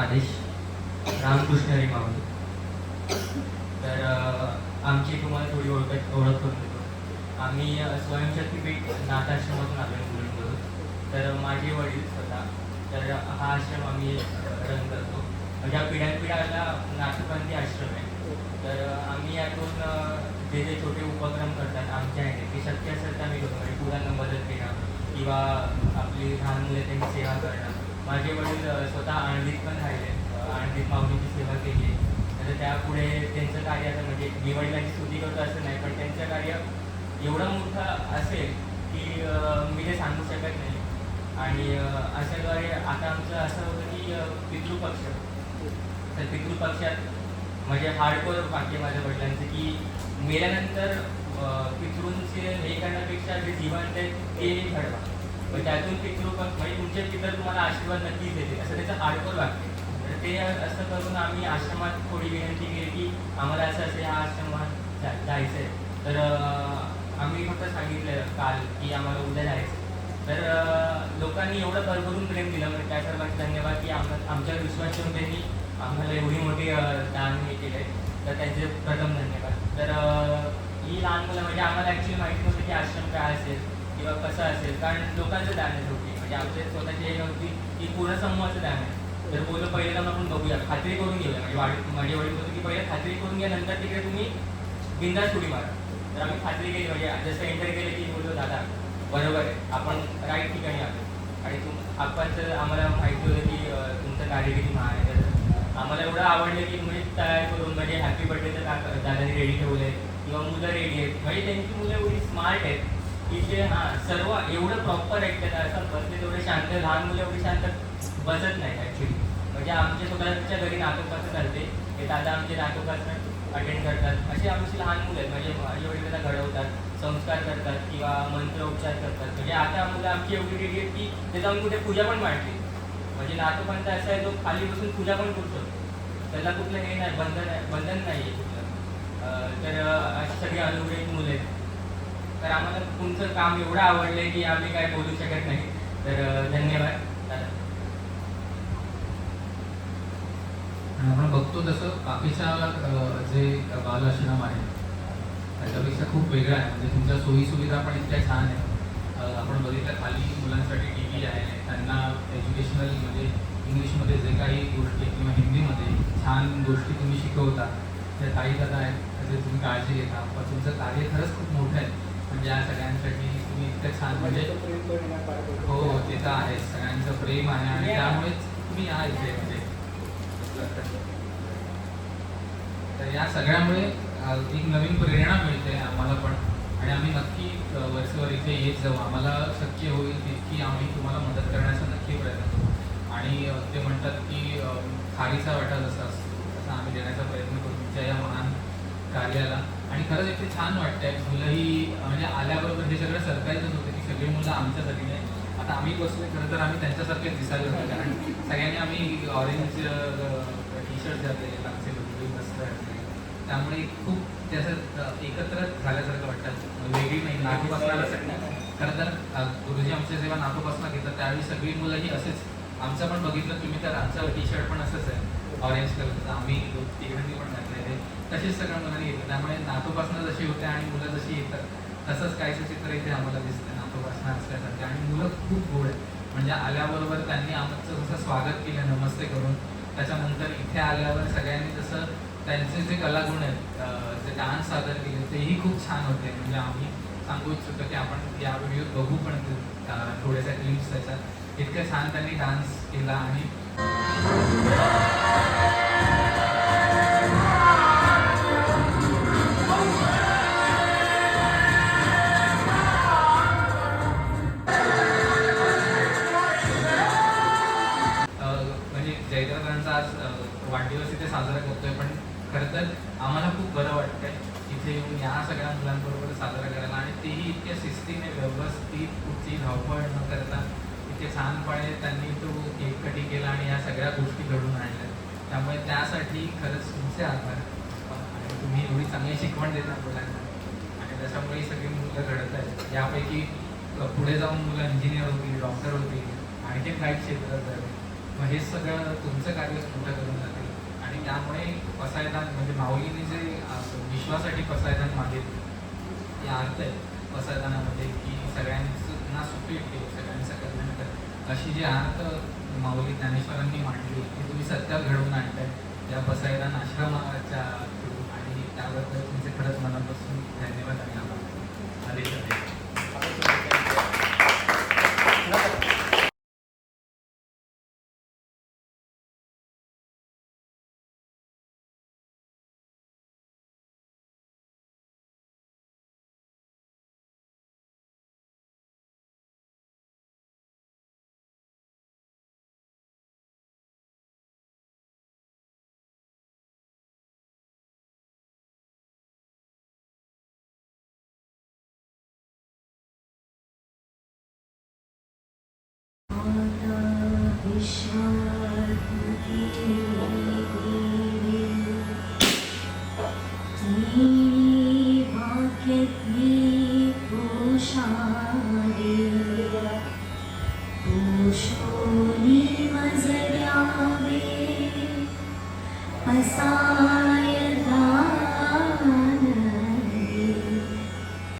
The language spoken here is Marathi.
आदेश रामकृष्ण हरी मावली तर आमची तुम्हाला थोडी ओळख ओळख करून देतो. आम्ही स्वयंशक्ती पीठ नाथाश्रमातून आलो बोलून मुलुंडवरून तर माझे वडील स्वतः. तर हा आश्रम आम्ही रन करतो. म्हणजे पिढ्यानपिढ्याला नाथपंथी आश्रम आहे. तर आम्ही यातून जे जे छोटे उपक्रम करतात आमच्या ह्याने ते शक्य असेल तर आम्ही करतो म्हणजे मुलांना मदत देणं किंवा आपली लहान मुले त्यांची सेवा करणं. माझे वडील स्वतः आळंदीत पण राहिले. अ, आळंदीत माऊलीची सेवा केली. आहे तर त्यापुढे त्यांचं कार्य असं म्हणजे मी वडिलांची स्तुती करतो असं नाही पण त्यांचं कार्य एवढं मोठं असेल की मी ते सांगू शकत नाही. आणि अशाद्वारे आता आमचं असं होतं की पितृपक्ष. तर पितृपक्षात म्हणजे हार्डकोर वाक्य माझ्या वडिलांचं की मेल्यानंतर पितृंचे हे करण्यापेक्षा जे जिवंत आहे ते घडवा मग त्यातून पितृपक्ष म्हणजे तुमचे पितर तुम्हाला आशीर्वाद नक्कीच देते असं त्याचं हार्डकोर लागते तर ते असं करून आम्ही आश्रमात थोडी विनंती केली की आम्हाला असं असं ह्या आश्रमात जायचं आहे तर आम्ही फक्त सांगितलं काल की आम्हाला उद्या जायचं तर लोकांनी एवढं भरभरून प्रेम दिलं म्हणजे त्या सर्वांचे धन्यवाद की आम आमच्यावर विश्वास ठेवून त्यांनी आम्हाला एवढी मोठी दान हे केलं आहे तर त्यांचे प्रथम धन्यवाद. तर ही लहान मुलं म्हणजे आम्हाला ॲक्च्युली माहिती नव्हतं की आश्रम काय असेल. किंवा कसं असेल कारण लोकांचं डॅम आहे शेवटी म्हणजे आमचे स्वतःची हे नव्हती की पूर्ण समूहाचं डॅम आहे तर बोललो पहिले जाऊन आपण बघूया. खात्री करून घेऊया. म्हणजे वाढ माझे वडील होते की पहिले खात्री करून घ्या नंतर तिकडे तुम्ही बिंदास उडी मारा. तर आम्ही खात्री केली. म्हणजे जसं एंटर केलं की बोललो दादा बरोबर आहे. आपण राईट ठिकाणी आलो. आणि तुम जर आम्हाला माहिती होतं की तुमचं कार्य किती महान आहे. तर आम्हाला एवढं आवडलं की म्हणजे तयार करून म्हणजे हॅपी बर्थडेचं तर दादाने रेडी ठेवलं आहे किंवा मुलं रेडी आहेत. म्हणजे त्यांची मुलं एवढी स्मार्ट आहेत. की जे हां सर्व एवढं प्रॉपर आहेत असं बसले तेवढे शांत लहान मुलं एवढी शांत बसत नाही ॲक्च्युली म्हणजे आमच्या स्वतःच्या घरी नाटोपाचं चालते हे दादा आमचे नाटोपाचं अटेंड करतात अशी आमची लहान मुलं आहेत. म्हणजे माझे वडील त्याला घडवतात संस्कार करतात किंवा मंत्रोपचार करतात. म्हणजे आता मुलं आमची एवढी रेडी आहेत की ते जाऊन कुठे पूजा पण मांडते म्हणजे नातोपंत असा आहे जो खाली बसून पूजा पण करू शकतो त्याला कुठलं हे नाही बंधन आहे बंधन नाही आहे कुठलं तर अशी सगळी अनुग्रहित मुलं आहेत. तर आम्हाला तुमचं काम एवढं आवडलं की आम्ही काय बोलू शकत नाही. तर धन्यवाद. आपण बघतो तसं बाकीच्या जे जे बालआश्रम आहे त्याच्यापेक्षा खूप वेगळं आहे. म्हणजे तुमच्या सोयीसुविधा पण इतक्या छान आहे आपण बघितलं खाली मुलांसाठी टी व्ही आहे. त्यांना एज्युकेशनल म्हणजे इंग्लिशमध्ये जे काही गोष्टी किंवा हिंदीमध्ये छान गोष्टी तुम्ही शिकवता त्या काही कथा आहेत त्याचे तुम्ही काळजी घेता. पण तुमचं कार्य खरंच खूप मोठं आहे. म्हणजे या सगळ्यांसाठी तुम्ही इतकं छान म्हणजे हो ते तर आहे. सगळ्यांचं प्रेम आहे आणि त्यामुळेच तुम्ही या इथे म्हणजे. तर या सगळ्यामुळे एक नवीन प्रेरणा मिळते आम्हाला पण. आणि आम्ही नक्की वर्षभर इथे येत जाऊ. आम्हाला शक्य होईल तितकी आम्ही तुम्हाला मदत करण्याचा नक्की प्रयत्न करू. आणि ते म्हणतात की खारीचा वाटा जसा असतो तसा आम्ही देण्याचा प्रयत्न करू तुमच्या या महान कार्याला. आणि खरंच इथे छान वाटतंय. मुलंही म्हणजे आल्याबरोबर हे सगळं सरप्राईजच होतं की सगळी मुलं आमच्यासाठी नाही आता आम्ही बसलोय खरं तर आम्ही त्यांच्यासारखेच दिसायला होतो कारण सगळ्यांनी आम्ही ऑरेंज टी शर्ट घातले आमचे त्यामुळे खूप त्याचं एकत्र झाल्यासारखं वाटतं. वेगळी नाही नाटोपासनाला खरं तर गुरुजी आमच्या जेव्हा नाटोपासना घेतात त्यावेळी सगळी मुलंही असेच. आमचं पण बघितलं तुम्ही तर आमचं टी शर्ट पण असंच आहे. ऑरेंज कलरचं आम्ही तिकडे पण घातलेले तसेच सगळ्या मुलांनी घेतलं त्यामुळे नातोपासनं जशी होते आणि मुलं जशी येतात तसंच काहीचं चित्र इथे आम्हाला दिसतं नातोपासनं असल्यासारखे. आणि मुलं खूप गोड आहेत. म्हणजे आल्याबरोबर त्यांनी आमचं जसं स्वागत केलं नमस्ते करून त्याच्यानंतर इथे आल्यावर सगळ्यांनी जसं त्यांचे जे कलागुण आहेत जे डान्स सादर केले तेही खूप छान होते. म्हणजे आम्ही सांगू इच्छितो की आपण या व्हिडिओत बघू पण थोड्याशा क्लिप्स त्याच्यात. इतकं छान त्यांनी डान्स केला आणि म्हणजे जयद्रथांचा आज वाढदिवस इथे साजरा करतोय पण खरं तर आम्हाला खूप बरं वाटतंय इथे येऊन या सगळ्या मुलांबरोबर साजरा करायला आणि तेही इतक्या शिस्तीने व्यवस्थित कुठची धावपळ न करता इतके छानपणे त्यांनी तो केक कटिंग केला आणि या सगळ्या गोष्टी घडून आणल्या. त्यामुळे त्यासाठी खरंच तुमचे आभार. आणि तुम्ही एवढी चांगली शिकवण देता मुलांना. आणि त्याच्यामुळे सगळी मुलं घडत आहेत. यापैकी पुढे जाऊन मुलं इंजिनियर होतील डॉक्टर होतील आणखी काही क्षेत्रात जाईल मग हे सगळं तुमचं कार्य मोठं करून जाते. आणि त्यामुळे पसायदान म्हणजे माऊलीने जे विश्वासाठी पसायदान मागितलं या अर्थ आहे. पसायदानामध्ये की सगळ्यांना सुखी ठेव सगळ्यांचं कल्याण कर अशी जी अर्थ माऊली ज्ञानेश्वरांनी मांडली ती तुम्ही सत्य घडवून आणताय. या बसायला आश्रमाच्या थ्रू आणि त्याबद्दल तुमचे खरंच मनापासून Mas é grave, mas sabe.